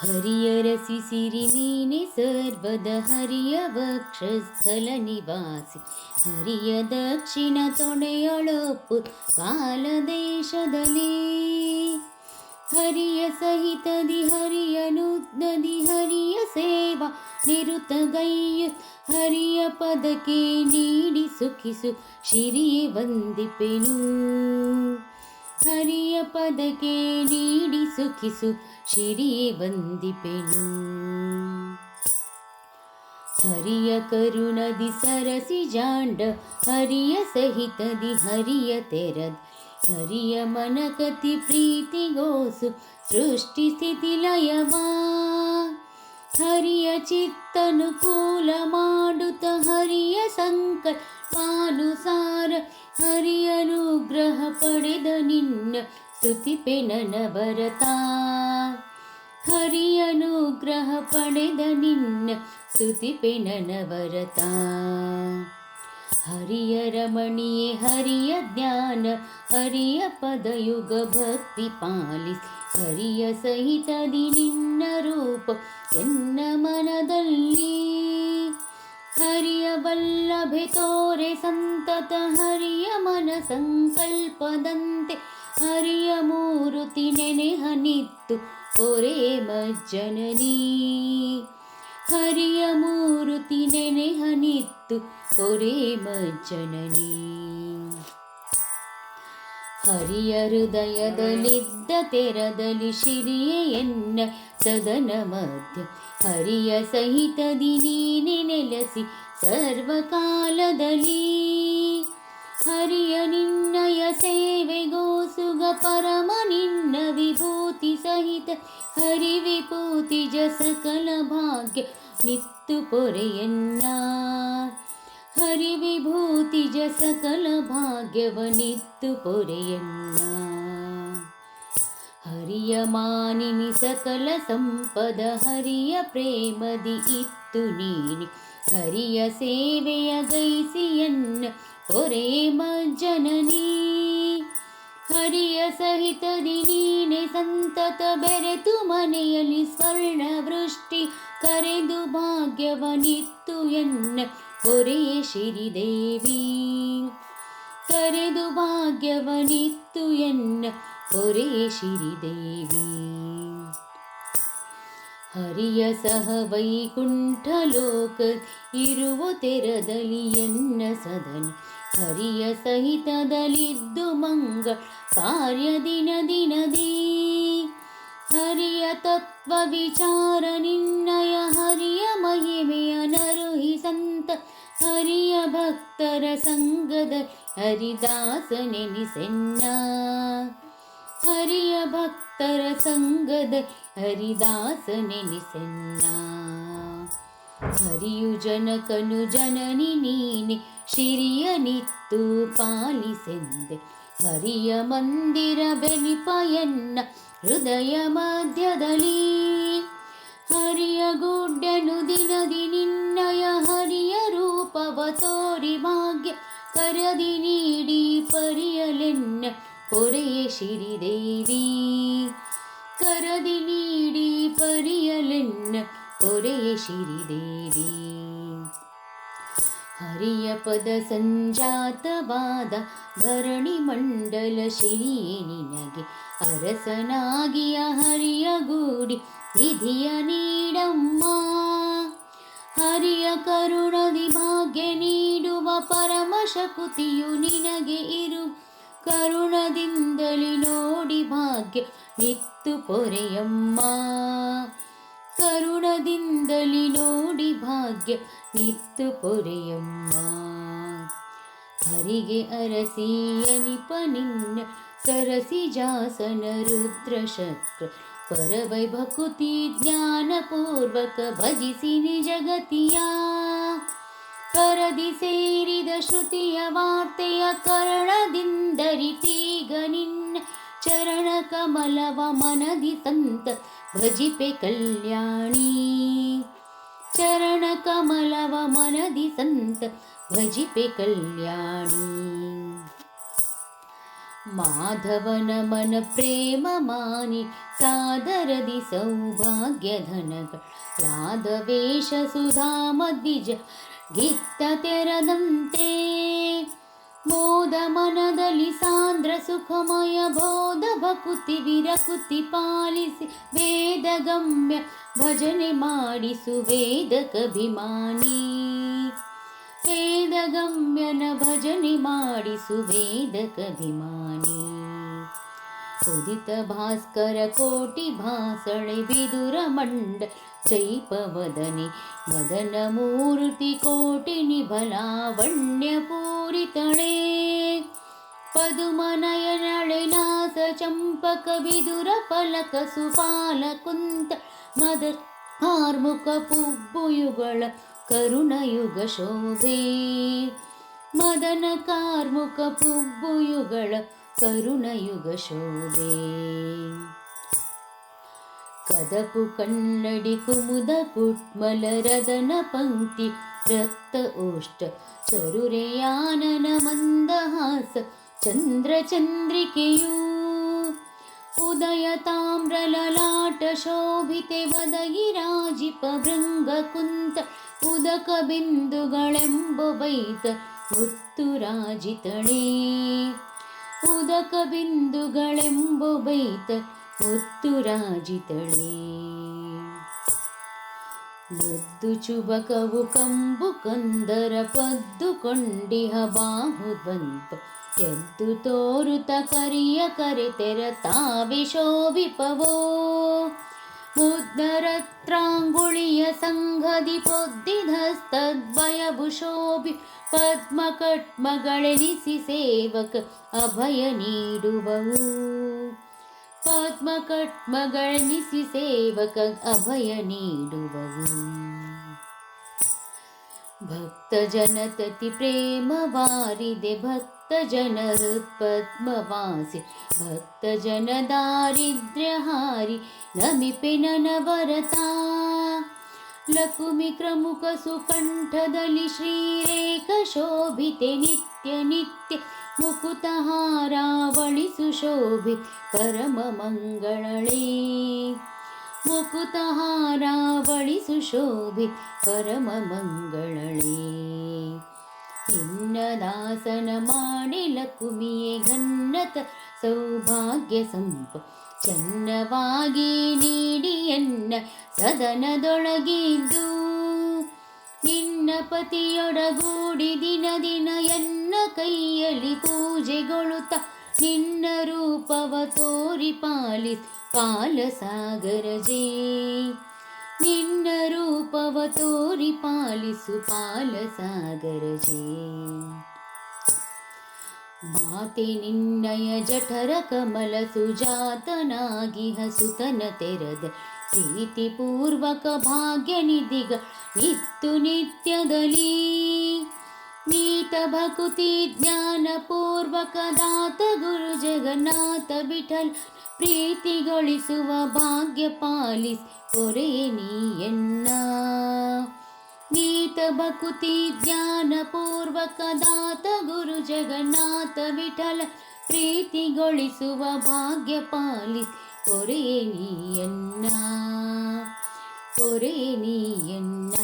ಹರಿಯರಸಿ ಸಿರಿ ನೀನೆ ಸರ್ವದ ಹರಿಯ ವಕ್ಷಸ್ಥಲ ನಿವಾಸಿ. ಹರಿಯ ದಕ್ಷಿಣ ತೊಡೆಯೊಳೊಪ್ಪು ಕಾಲ ದೇಶದಲ್ಲಿ. ಹರಿಯ ಸಹಿತದಿ ಹರಿಯ ನುದ್ದದಿ ಹರಿಯ ಸೇವಾ ನಿರುತಗೈಯ ಹರಿಯ ಪದಕ್ಕೆ ನೀಡಿ ಸುಖಿಸು, ಶಿರಿಯೇ ವಂದಿಪೆನು. ಹರಿಯ ಪದಕ್ಕೆ ನೀಡಿ ಸುಖಿಸು ಶಿರಿಯೇ ವಂದಿಪೆನು ಹರಿಯ ಕರುಣದಿ ಸರಸಿ ಜಾಂಡ ಹರಿಯ ಸಹಿತದಿ ಹರಿಯ ತೆರದ್ ಹರಿಯ ಮನಕತಿ ಪ್ರೀತಿಗೋಸು ಸೃಷ್ಟಿ ಸ್ಥಿತಿ ಲಯವಾ ಹರಿಯ ಚಿತ್ತನುಕೂಲ ಮಾಡುತ್ತ ಹರಿಯ ಸಂಕಲ್ಪಾನುಸಾರ ಹರಿಯ ಅನುಗ್ರಹ ಪಡೆದ ನಿನ್ನ ಸ್ತುತಿ ಪೆನನ ಭರತಾ. ಹರಿಯನುಗ್ರಹ ಪಡೆದ ನಿನ್ನ ಸ್ತುತಿ ಪೆನನ ಭರತಾ. ಹರಿಯ ರಮಣಿಯೇ, ಹರಿಯ ಜ್ಞಾನ, ಹರಿಯ ಪದಯುಗ ಭಕ್ತಿ ಪಾಲಿಸಿ ಹರಿಯ ಸಹಿತದಿ ನಿನ್ನ ರೂಪ ಎನ್ನ ಮನದಲ್ಲಿ. ಹರಿಯ ವಲ್ಲಭೆ ತೋರೆ ಸಂತತ ಹರಿಯ ಮೂರುತಿ ನೆನೆ ಹನಿತ್ತು ಒರೇ ಮಜ್ಜನನಿ. ಹರಿಯ ಮೂರುತಿ ನೆನೆಹನಿತ್ತು ಒರೇ ಮಜ್ಜನನಿ. ಹರಿಯ ಹೃದಯದಲ್ಲಿದ್ದ ತೆರದಲ್ಲಿ ಶಿರಿಯೇ ಎನ್ನ ಸದನ ಮಧ್ಯ. ಹರಿಯ ಸಹಿತದಿ ನೀನೆ ನೆಲೆಸಿ ಸರ್ವಕಾಲದಲ್ಲಿ. ಹರಿಯ ನಿನ್ನಯ ಸೇವೆಗೋಸುಗ ಪರಮ ನಿನ್ನ ವಿಭೂತಿ ಸಹಿತ ಹರಿ ವಿಭೂತಿ ಜ ಸಕಲ ಭಾಗ್ಯ ನಿತ್ತು ಪೊರೆಯನ್ನ. ಹರಿ ವಿಭೂತಿ ಜ ಸಕಲ ಭಾಗ್ಯವನಿತ್ತು ಪೊರೆಯನ್ನ. ಹರಿಯ ಮಾನಿನಿ ಸಕಲ ಸಂಪದ ಹರಿಯ ಪ್ರೇಮದಿ ಇತ್ತು ನೀನಿ. ಹರಿಯ ಸೇವೆಯ ಗೈಸಿಯನ್ನ ಪೊರೆ ಜನನೀ ಹರಿಯ ಸಹಿತದಿ ನೀನೆ ಸಂತತ ಬೆರೆತು ಮನೆಯಲ್ಲಿ ಸ್ವರ್ಣ ವೃಷ್ಟಿ ಕರೆದು ಭಾಗ್ಯವನಿತ್ತು ಎನ್ನ. ಹೊರೆಯ ಶಿರಿದೇವಿ ಕರೆದು ಭಾಗ್ಯವನಿತ್ತು ಎನ್ನ ಹೊರೆಯ ಶಿರಿದೇವಿ ಹರಿಯ ಸಹ ವೈಕುಂಠ ಲೋಕ ಇರುವ ತೆರದಲ್ಲಿ ಎನ್ನ ಸದನ. ಹರಿಯ ಸಹಿತದಲ್ಲಿದ್ದು ಮಂಗ ಕಾರ್ಯ ದಿನ ದಿನದಿ. ಹರಿಯ ತತ್ವ ವಿಚಾರ ನಿನ್ನಯ ಭಕ್ತರ ಸಂಗದ ಹರಿದಾಸ ನೆನಿಸೆನ್ನ ಹರಿಯ ಭಕ್ತರ ಸಂಗದ ಹರಿದಾಸ ನೆನಿಸೆನ್ನ ಹರಿಯು ಜನಕನು ಜನನಿ ನೀನೆ ಶಿರಿಯ ನಿತ್ತು ಪಾಲಿಸೆಂದೆ ಹರಿಯ ಮಂದಿರ ಬೆನಿಪಯನ್ನ ಹೃದಯ ಮಧ್ಯದಲ್ಲಿ ಹರಿಯ ಗುಡ್ಡನು ದಿನದಿ ನಿನ್ನಯ ಹರಿಯ ರೂಪವ ತೋರಿ ಭಾಗ್ಯ ಕರದಿ ನೀಡಿ ಪರಿಯಲೆನ್ನ ಪೊರೆಯ ಶ್ರೀದೇವಿ ಕರದಿ ನೀಡಿ ಪರಿಯಲೆನ್ನ ಪೊರೆಯ ಶ್ರೀದೇವಿ ಹರಿಯ ಪದ ಸಂಜಾತವಾದ ಧರಣಿ ಮಂಡಲ ಶಿರಿಯೇ ನಿನಗೆ ಅರಸನಾಗಿಯ ಹರಿಯ ಗೂಡಿ ನಿಧಿಯ ನೀಡಮ್ಮ ಹರಿಯ ಕರುಣದಿ ಭಾಗ್ಯ ನೀಡುವ ಪರಮಶಕುತಿಯು ನಿನಗೆ ಇರು. ಕರುಣದಿಂದಲಿ ನೋಡಿ ಭಾಗ್ಯ ನಿತ್ತು ಪೊರೆಯಮ್ಮ. ಕರುಣದಿಂದಲಿ ನೋಡಿ ಭಾಗ್ಯ ನಿತ್ತು ಪೊರೆಯಮ್ಮ. ಹರಿಗೆ ಅರಸಿಯನಿಪ ನಿನ್ನ ಸರಸಿ ಜಾಸನ ರುದ್ರ कर वैभक्तिज्ञानपूर्वक भजिसि निजगतिया। करदिसे हृदश्रुतियवार्तय कर्णदिन्दरिति गणिन्य चरणकमलव मनदि सन्त भजिपे कल्याणी। चरणकमलव मनदि सन्त भजिपे कल्याणी। ಸೌಭಾಗ್ಯ ಧನಗಳ ಯಾದ ವೇಷ ಸುಧಾಮ ದ್ವಿಜ ಗಿತ್ತ ತೆರದಂತೆ ಮೋದ ಮನದಲ್ಲಿ ಸಾಂದ್ರ ಸುಖಮಯ ಬೋಧ ಭಕುತಿ ವಿರಕುತಿ ಪಾಲಿಸಿ ವೇದ ಗಮ್ಯ ಭಜನೆ ಮಾಡಿಸು ವೇದ ಕಭಿಮಾನಿ ವೇದ ಗಮ್ಯನ ಭಜನೆ ಮಾಡಿಸು ವೇದ ಕಭಿಮಾನಿ ಉದಿತ ಭಾಸ್ಕರ ಕೋಟಿ ಭಾಸಳೆ ಬಿದುರ ಮಂಡ ಚೈಪವದನೆ. ಮದನ ಮೂರ್ತಿ ಕೋಟಿ ನಿಭಲಾವಣ್ಯ ಪೂರಿತಳೆ. ಪದುಮನಯನಳೆ ನಾಸ ಚಂಪಕ ಬಿದುರ ಫಲಕ ಸುಪಾಲ ಕುಂತ. ಮದ ಕಾರ್ಮುಕ ಪುಬ್ಬುಯುಗಳ ಕರುಣಯುಗ ಶೋಭೆ ಮದನ ಕಾರ್ಮುಕ ಪುಬ್ಬುಯುಗಳ ಕರುಣಯುಗ ಶೋಭೆ ಕದಪು ಕನ್ನಡಿ ಕುಮುದ ಕುಟ್ಮಲ ರದನ ಪಂಕ್ತಿ ರಕ್ತ ಓಷ್ಟ ಚರುರೆಯಾನನ ಮಂದಹಾಸ ಚಂದ್ರ ಚಂದ್ರಿಕೆಯೂ ಉದಯ ഉദകബിന്ദുകളെമ്പുവൈത് മുത്തുരാജിതളേ ഉദകബിന്ദുകളെമ്പുവൈത് മുത്തുരാജിതളേ ముద్దు చుబకవు కంబు కొందర పద్దుకొండిహ బాహుబంతు ఎద్దు తోరుత కరియ కరితెర తావి శోభిపవో ಕಂಬು ಕಂದರ ಪದ್ದು ಕೊಂಡಿಹ ಬಾಹುದ್ವಂತು ಎದ್ದು ತೋರುತ ಕರಿಯ ಕರೆತೆರ ತಾವಿ ಶೋಭಿಪವೋ ಮುದ್ದರತ್ರಾಂಗುಳಿಯ ಸಂಘದಿ ಪೊದ್ದಿಧಸ್ತದ್ವಯಭು ಶೋಭಿ ಪದ್ಮಕಟ್ಮಗಳೆನಿಸಿ ಸೇವಕ ಅಭಯ ನೀಡುವವು ಪದ್ಮಕಟ್ಮಗಳೆನಿಸಿ ಸೇವಕ ಅಭಯ ನೀಡುವವು ಭಕ್ತ ಜನತತಿ ಪ್ರೇಮ ವಾರಿದೆ ಭಕ್ತ भक्तजनरुत्पद्मवासि भक्तजनदारिद्र्यहारि नमिपि ननवरता वरसा श्रीरेखशोभिते नित्यनित्य मुकुतहारावणि रावळि परममङ्गले मुकुतहारावणि रावळि परममङ्गले ನಿತ್ಯ ನಿತ್ಯ ಮುಕುತಹಾರಾವಳಿ ಸುಶೋಭಿ ಪರಮ ಮಂಗಳಳೇ ಮುಕುತಹಾರಾವಳಿ ಸುಶೋಭಿ ಪರಮ ಮಂಗಳಳೇ ನಿನ್ನ ದಾಸನ ಮಾಡಿಲ ಕುಮಿಯೇ ಘನ್ನತ ಸೌಭಾಗ್ಯ ಸಂಪ. ಚನ್ನವಾಗಿ ನೀಡಿ ಎನ್ನ ಸದನದೊಳಗಿದ್ದು, ನಿನ್ನ ಪತಿಯೊಡಗೂಡಿ ದಿನ ದಿನ ಎನ್ನ ಕೈಯಲ್ಲಿ ಪೂಜೆಗೊಳುತ್ತ ನಿನ್ನ ರೂಪವ ತೋರಿ ಪಾಲಿಸ್ ಪಾಲಸಾಗರಜೇ. ನಿನ್ನ ರೂಪವ ತೋರಿ ಪಾಲಿಸು ಪಾಲ ಸಾಗರಜೇ ಮಾತೆ ನಿನ್ನಯ ಜಠರ ಕಮಲ ಸುಜಾತನಾಗಿ ಹಸುತನ ತೆರದ ಪ್ರೀತಿಪೂರ್ವಕ ಭಾಗ್ಯ ನಿಧಿಗ ನಿತ್ತು ನಿತ್ಯದಲ್ಲಿ ನೀತ ಭಕುತಿ ಜ್ಞಾನ ಪೂರ್ವಕ ದಾತ ಗುರು ಜಗನ್ನಾಥ ವಿಠಲ್ ಪ್ರೀತಿಗೊಳಿಸುವ ಭಾಗ್ಯ ಪಾಲಿಸ್ ಹೊರೆ ನೀಯನ್ನ ಭಕುತಿ ಜ್ಞಾನ ಪೂರ್ವಕ ದಾತ ಗುರು ಜಗನ್ನಾಥ ವಿಠಲ, ಪ್ರೀತಿಗೊಳಿಸುವ ಭಾಗ್ಯ ಪಾಲಿಸ್ ಹೊರೆ ನೀಯನ್ನ ಹೊರೆ ನೀಯನ್ನ